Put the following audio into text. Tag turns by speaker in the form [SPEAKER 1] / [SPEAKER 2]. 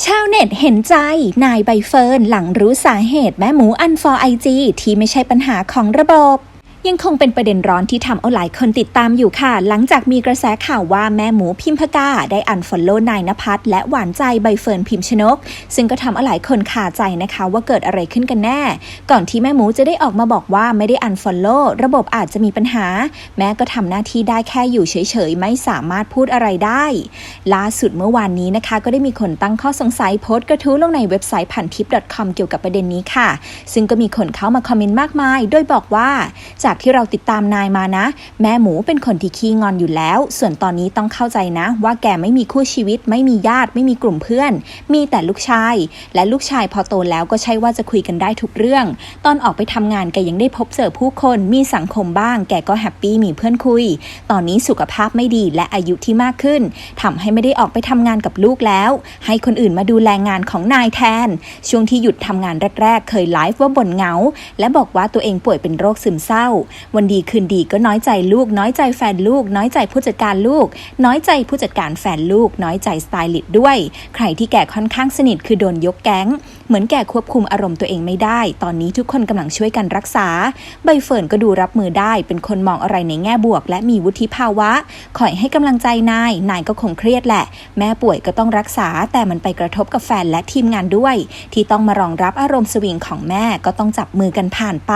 [SPEAKER 1] ชาวเน็ตเห็นใจ นายใบเฟิร์นหลังรู้สาเหตุแม่หมูอันฟอร์ไอจีที่ไม่ใช่ปัญหาของระบบ ยังคงเป็นประเด็นร้อนที่ทำเอาหลายคนติดตามอยู่ค่ะ หลังจากมีกระแสข่าวว่าแม่หมูพิมพกาได้อันฟอลโล่นายนภัสและหวานใจใบเฟิร์นพิมชนก ซึ่งก็ทำเอาหลายคนคาใจนะคะว่าเกิดอะไรขึ้นกันแน่ ก่อนที่แม่หมูจะได้ออกมาบอกว่าไม่ได้อันฟอลโล่ระบบอาจจะมีปัญหา แม้ก็ทำหน้าที่ได้แค่อยู่เฉยๆ ไม่สามารถพูดอะไรได้ ล่าสุดเมื่อวานนี้นะคะ ก็ได้มีคนตั้งข้อสงสัยโพสต์กระทู้ลงในเว็บไซต์พันทิป .com เกี่ยวกับประเด็นนี้ค่ะ ซึ่งก็มีคนเข้ามาคอมเมนต์มากมาย โดยบอกว่าจากที่เราติดตามนายมานะ แม่หมูเป็นคนที่ขี้งอนอยู่แล้ว ส่วนตอนนี้ต้องเข้าใจนะ ว่าแกไม่มีคู่ชีวิต ไม่มีญาติ ไม่มีกลุ่มเพื่อน มีแต่ลูกชาย และลูกชายพอโตแล้วก็ใช่ว่าจะคุยกันได้ทุกเรื่อง ตอนออกไปทำงานแกยังได้พบเจอผู้คน มีสังคมบ้าง แกก็แฮปปี้มีเพื่อนคุย ตอนนี้สุขภาพไม่ดีและอายุที่มากขึ้นทำให้ไม่ได้ออกไปทำงานกับลูกแล้ว ให้คนอื่นมาดูแลงานของนายแทน ช่วงที่หยุดทำงานแรก ๆ เคยไลฟ์ว่าบ่นเหงา และบอกว่าตัวเองป่วยเป็นโรคซึมเศร้าวันดีคืนดีก็น้อยใจลูก น้อยใจแฟนลูก น้อยใจผู้จัดการลูก น้อยใจผู้จัดการแฟนลูก น้อยใจสไตลิสต์ด้วย ใครที่แก่ค่อนข้างสนิทคือโดนยกแก๊ง เหมือนแก่ควบคุมอารมณ์ตัวเองไม่ได้ ตอนนี้ทุกคนกำลังช่วยกันรักษา ใบเฟิร์นก็ดูรับมือได้ เป็นคนมองอะไรในแง่บวก และมีวุฒิภาวะคอยให้กำลังใจนาย นายก็คงเครียดแหละ แม่ป่วยก็ต้องรักษา แต่มันไปกระทบกับแฟนและทีมงานด้วย ที่ต้องมารองรับอารมณ์สวิงของแม่ก็ต้องจับมือกันผ่านไป